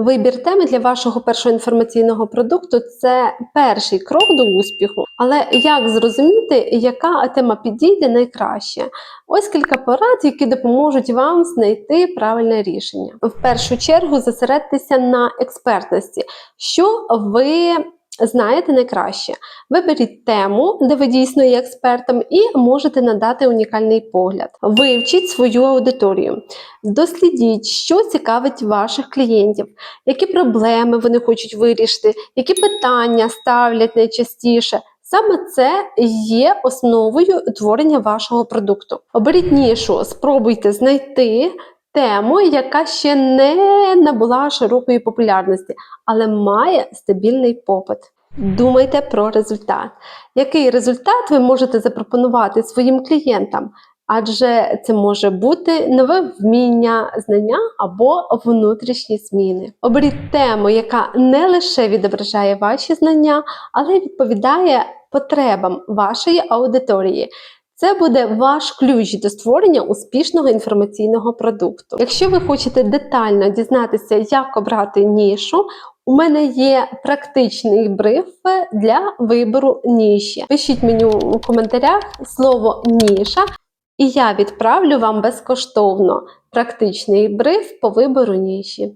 Вибір теми для вашого першого інформаційного продукту це перший крок до успіху. Але як зрозуміти, яка тема підійде найкраще? Ось кілька порад, які допоможуть вам знайти правильне рішення. В першу чергу зосередьтеся на експертності, що ви знаєте найкраще. Виберіть тему, де ви дійсно є експертом, і можете надати унікальний погляд. Вивчіть свою аудиторію, дослідіть, що цікавить ваших клієнтів, які проблеми вони хочуть вирішити, які питання ставлять найчастіше. Саме це є основою творення вашого продукту. Оберіть нішу, спробуйте знайти тему, яка ще не набула широкої популярності, але має стабільний попит. Думайте про результат. Який результат ви можете запропонувати своїм клієнтам? Адже це може бути нове вміння, знання або внутрішні зміни. Оберіть тему, яка не лише відображає ваші знання, але й відповідає потребам вашої аудиторії. Це буде ваш ключ до створення успішного інформаційного продукту. Якщо ви хочете детально дізнатися, як обрати нішу, у мене є практичний бриф для вибору ніші. Пишіть мені у коментарях слово ніша, і я відправлю вам безкоштовно практичний бриф по вибору ніші.